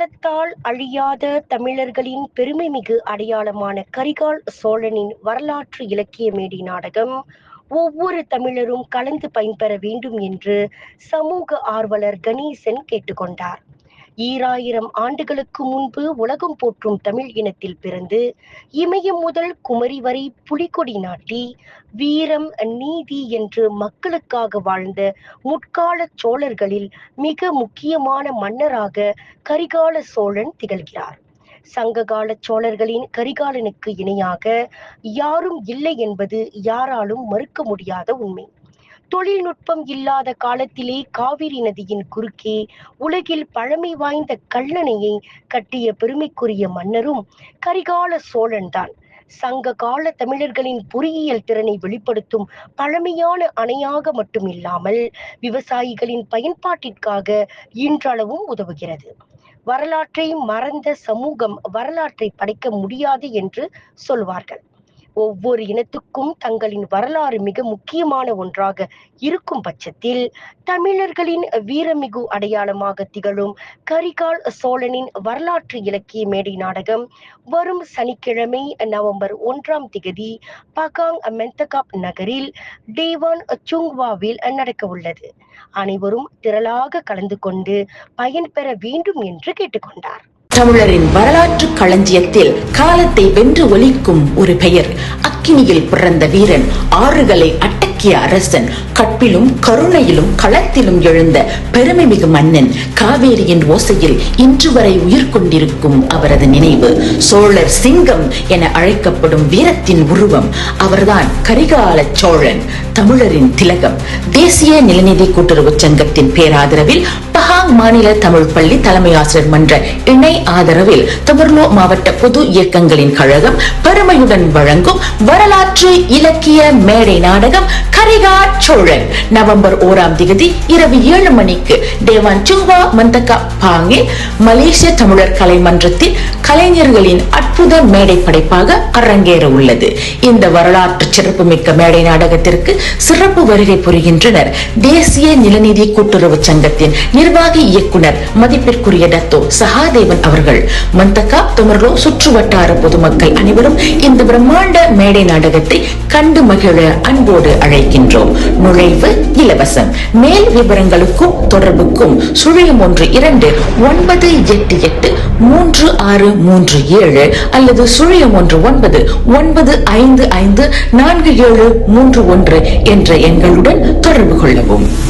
காலத்தால் அழியாத தமிழர்களின் பெருமை மிகு அடையாளமான கரிகால் சோழனின் வரலாற்று இலக்கிய மேடை நாடகம். ஒவ்வொரு தமிழரும் கலந்து பயன்பெற வேண்டும் என்று சமூக ஆர்வலர் கணேசன் கேட்டுக்கொண்டார். ஈராயிரம் ஆண்டுகளுக்கு முன்பு உலகம் போற்றும் தமிழ் இனத்தில் பிறந்து இமயம் முதல் குமரி வரை புலிகொடி நாட்டி வீரம் நீதி என்று மக்களுக்காக வாழ்ந்த முற்கால சோழர்களில் மிக முக்கியமான மன்னராக கரிகால சோழன் திகழ்கிறார். சங்ககால சோழர்களின் கரிகாலனுக்கு இணையாக யாரும் இல்லை என்பது யாராலும் மறுக்க முடியாத உண்மை. தொழில்நுட்பம் இல்லாத காலத்திலே காவிரி நதியின் குறுக்கே உலகில் பழமை வாய்ந்த கல்லணையை கட்டிய பெருமைக்குரிய மன்னரும் கரிகால சோழன்தான். சங்க கால தமிழர்களின் பொறியியல் திறனை வெளிப்படுத்தும் பழமையான அணையாக மட்டுமில்லாமல் விவசாயிகளின் பயன்பாட்டிற்காக இன்றளவும் உதவுகிறது. வரலாற்றை மறந்த சமூகம் வரலாற்றை படைக்க முடியாது என்று சொல்வார்கள். ஒவ்வொரு இனத்துக்கும் தங்களின் வரலாறு மிக முக்கியமான ஒன்றாக இருக்கும் பட்சத்தில் தமிழர்களின் வீரமிகு அடையாளமாக திகழும் கரிகால் சோழனின் வரலாற்று இலக்கிய மேடை நாடகம் வரும் சனிக்கிழமை நவம்பர் ஒன்றாம் திகதி பகாங் மெந்தகாப் நகரில் டேவான் சுங்வாவில் நடக்க உள்ளது. அனைவரும் திரளாக கலந்து கொண்டு பயன்பெற வேண்டும் என்று கேட்டுக்கொண்டார். தமிழரின் வரலாற்று களஞ்சியத்தில் காலத்தை வென்று ஒலிக்கும் ஒரு பெயர். அக்கினியில் பிறந்த வீரன் ஆறுகளை அட்டக்கிய அரசன் கற்பிலும் கருணையிலும் களத்திலும் எழுந்த பெருமைமிகு மன்னன் காவேரியின் ஓசையில் இன்று வரை உயிர் கொண்டிருக்கும் அவரது நினைவு. சோழர் சிங்கம் என அழைக்கப்படும் வீரத்தின் உருவம் அவர்தான் கரிகால சோழன் தமிழரின் திலகம். தேசிய நிலநிதி கூட்டுறவு சங்கத்தின் பேராதரவில் மாநில தமிழ் பள்ளி தலைமை ஆசிரியர் மன்ற இணை ஆதரவில் துவர்லோ மாவட்ட பொது இயக்கங்களின் கழகம் பெருமையுடன் வழங்கும் வரலாற்று இலக்கிய மேடை நாடகம் ஹரிகா சோழன். நவம்பர் ஓராம் திகதி இரவு ஏழு மணிக்கு தேவான் சுங்வா மந்தகா பாங்கே மலேசிய தமிழர் கலைமன்றத்தில் கலைஞர்களின் அற்புத மேடை படைப்பாக அரங்கேற உள்ளது. இந்த வரலாற்று சிறப்புமிக்க மேடை நாடகத்திற்கு சிறப்பு வருகை புரிகின்றனர் தேசிய நிலநிதி கூட்டுறவு சங்கத்தின் நிர்வாகி இயக்குனர் மதிப்பிற்குரிய டத்தோ சகாதேவன் அவர்கள். மந்தகா துமர்லோ சுற்று வட்டார பொதுமக்கள் அனைவரும் இந்த பிரம்மாண்ட மேடை நாடகத்தை கண்டு மகிழ அன்போடு இருக்கின்றோம். நுழைவு இலவசம். மேல் விவரங்களுக்கும் தொடர்புக்கும் சுழியம் ஒன்று இரண்டு ஒன்பது எட்டு எட்டு மூன்று ஆறு மூன்று ஏழு அல்லது சுழியம் ஒன்று ஒன்பது ஒன்பது ஐந்து ஐந்து நான்கு ஏழு மூன்று ஒன்று என்ற எண்களுடன் தொடர்பு கொள்ளவும்.